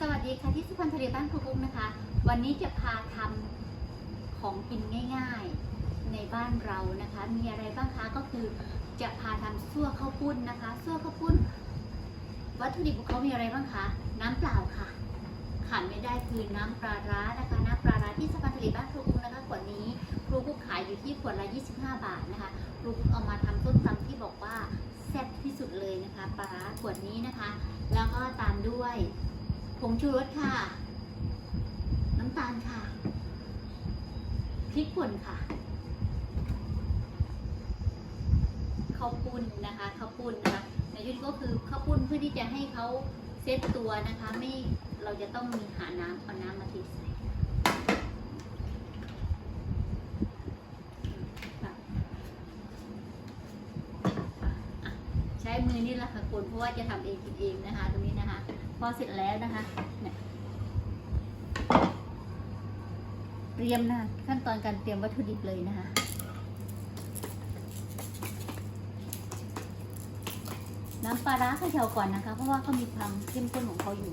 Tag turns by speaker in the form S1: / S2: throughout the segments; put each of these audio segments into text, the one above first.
S1: สวัสดีค่ะที่สุพรรณทะเลบ้านครูกุ๊กนะคะ วันนี้จะพาทำของกินง่ายๆในบ้านเรานะคะ มีอะไรบ้างคะก็คือจะพาทำซั่วข้าวปุ้นนะคะซั่วข้าวปุ้น วัตถุดิบของเขามีอะไรบ้างคะน้ำเปล่าค่ะขาดไม่ได้คือน้ำปลาร้านะคะน้ำปลาร้าที่สุพรรณทะเลบ้านครูกุ๊กนะคะขวดนี้ครูกุ๊กขายอยู่ที่ขวดละ 25 บาทนะคะครูกุ๊กเอามาทำต้มตำที่บอกว่าแซ่บที่สุดเลยนะคะปลาร้าขวดนี้นะคะ แล้วก็ตามด้วย ผงชูรสค่ะ น้ำตาลค่ะ พริกป่นค่ะข้าวปุ้นนะคะข้าวปุ้นนะคะในที่นี้ก็คือข้าวปุ้นเพื่อที่จะให้เขาเซตตัวนะคะ ไม่เราจะต้องมีหาน้ำเอาน้ำมาเทใส่ใช้มือนี่แหละค่ะคนเพราะว่าจะทำเองกินเองนะคะ ตรงนี้นะคะ อเสร็จแล้วนะคะเนี่ยเตรียมนะคขั้นตอนการเตรียมวัตถุดิบเลยนะคะน้ำปลาร้าเขย่าก่อนนะคะ เพราะว่าเขามีความเข้มข้นของเขาอยู่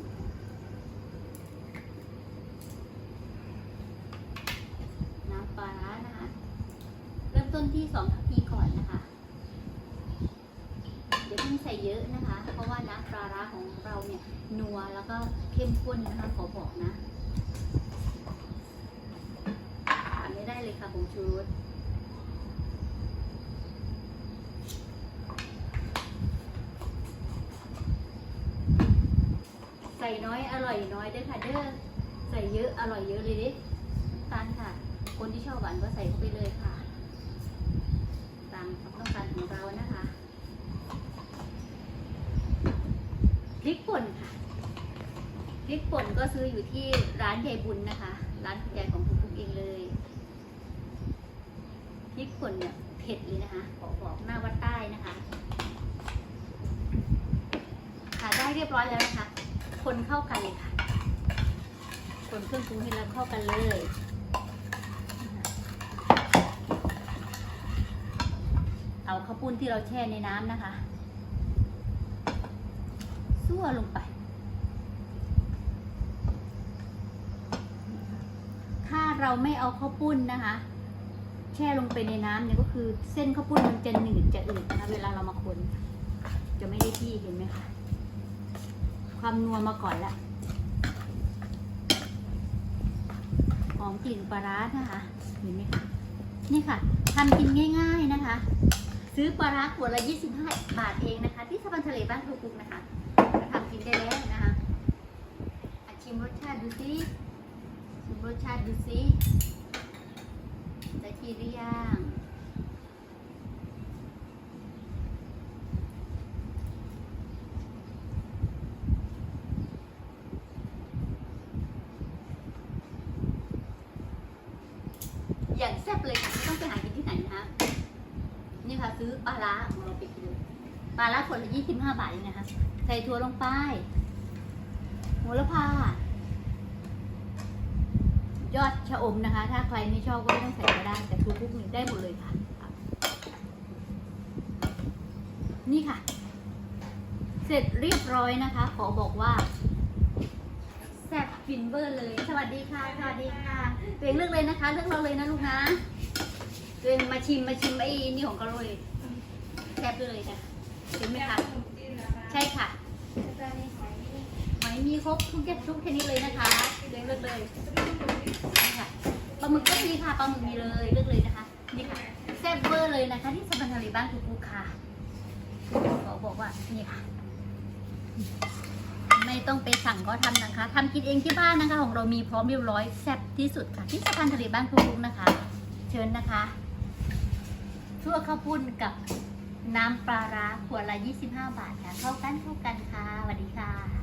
S1: น้ำปลาร้านะคะ เริ่มต้นที่สองทัพพีก่อนนะคะ เดี๋ยวเพิ่งใส่เยอะนะคะ ราะว่าน้ำปลาร้าของเราเนี่ยนัวแล้วก็เข้มข้นนะคะขอบอกนะขาดไม่ได้เลยค่ะผงชูรสใส่น้อยอร่อยน้อยเด้อค่ะเด้อใส่เยอะอร่อยเยอะเลยดิตาลค่ะ คนที่ชอบหวานก็ใส่เข้าไปเลยค่ะ ตามความต้องการของเรานะคะ พริกป่นค่ะพริกป่นก็ซื้ออยู่ที่ร้านยายบุญนะคะ ร้านคุณยายของคุณปุ๊กเองเลยพริกป่นเนี่ยเผ็ดเลยนะคะขอบอกหน้าวัดใต้นะคะค่ะได้เรียบร้อยแล้วนะคะ คนเข้ากันเลยค่ะ คนเครื่องปรุงให้แล้วเข้ากันเลยเอาข้าวปุ้นที่เราแช่ในน้ำนะคะ ซั่วลงไป ถ้าเราไม่เอาข้าวปุ้นนะคะ แช่ลงไปในน้ำเนี่ยก็คือเส้นข้าวปุ้นมันจะหนืดจะอืดนะคะเวลาเรามาคนจะไม่ได้ที่เห็นไหมคะความนัวมาก่อนละหอมกลิ่นปลาร้านะคะเห็นไหมคะนี่ค่ะทำกินง่าย ๆนะคะ ซื้อปลาร้าขวดละ 25 บาทเองนะคะ ที่สะพานทะเลบ้านครูกุ๊กนะคะทำกินได้แล้วนะคะอะชิมรสชาติดูสิชิมรสชาติดูสิได้ทีหรือยังอย่างแซ่บเลยค่ะไม่ต้องไปหากินที่ไหนนะคะนี่ค่ะซื้อปลาร้าของเราไปกินเลยปลาร้าขวดละยี่สิบห้าบาทเองนะคะ ใส่ถั่วลงไปโหระพา ยอดชะอมนะคะ ถ้าใครไม่ชอบก็ไม่ต้องใส่ก็ได้ แต่ทุกพวกนี้ได้หมดเลยค่ะ นี่ค่ะ เสร็จเรียบร้อยนะคะ ขอบอกว่าแซ่บฟินเวอร์เลย สวัสดีค่ะ สวัสดีค่ะตัวเองเลือกเลยนะคะ เลือกเราเลยนะลูกนะตัวเองมาชิมมาชิมไอ้นี่ของเขาเลยแซ่บเลยค่ะเห็นไหมคะใช่ค่ะหอยมีครบทุกอย่างทุกชนิดเลยนะคะตัวเองเลือกเลย นี่ค่ะปลาหมึกก็มีค่ะปลาหมึกมีเลยเลือกเลยนะคะนี่ค่ะแซ่บเวอร์เลยนะคะ ที่สะพานทะเลบ้านคุกูค่ะเขาบอกว่านี่ค่ะ ไม่ต้องไปสั่งก็ทำนะคะทำกินเองที่บ้านนะคะ ของเรามีพร้อมเรียบร้อยแซ่บที่สุดค่ะ ที่สะพานทะเลบ้านคุกุนะคะ เชิญนะคะชั่วข้าวปุ้นกับน้ำปลาร้าขวดละ 25 บาทค่ะ เข้ากันเข้ากันค่ะสวัสดีค่ะ